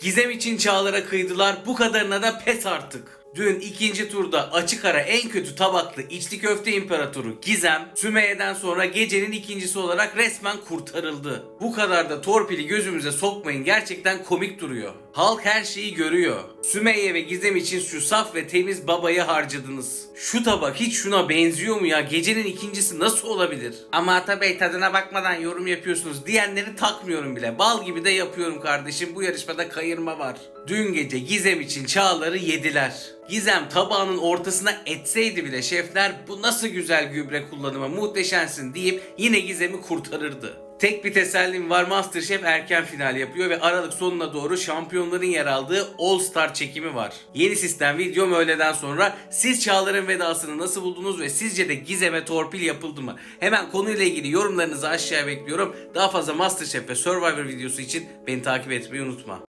Gizem için Çağlar'a kıydılar bu kadarına da pes artık. Dün ikinci turda açık ara en kötü tabaklı içli köfte imparatoru Gizem, Sümeyye'den sonra gecenin ikincisi olarak resmen kurtarıldı. Bu kadar da torpili gözümüze sokmayın gerçekten komik duruyor. Halk her şeyi görüyor. Sümeyye ve Gizem için şu saf ve temiz babayı harcadınız. Şu tabak hiç şuna benziyor mu ya? Gecenin ikincisi nasıl olabilir? Ama Ata Bey tadına bakmadan yorum yapıyorsunuz diyenleri takmıyorum bile. Bal gibi de yapıyorum kardeşim. Bu yarışmada kayırma var. Dün gece Gizem için Çağlar'ı yediler. Gizem tabağının ortasına etseydi bile şefler bu nasıl güzel gübre kullanımı muhteşemsin deyip yine Gizem'i kurtarırdı. Tek bir tesellim var Masterchef erken final yapıyor ve Aralık sonuna doğru şampiyonların yer aldığı All Star çekimi var. Yeni sistem videom öğleden sonra siz Çağlar'ın vedasını nasıl buldunuz ve sizce de Gizem'e torpil yapıldı mı? Hemen konuyla ilgili yorumlarınızı aşağıya bekliyorum. Daha fazla Masterchef ve Survivor videosu için beni takip etmeyi unutma.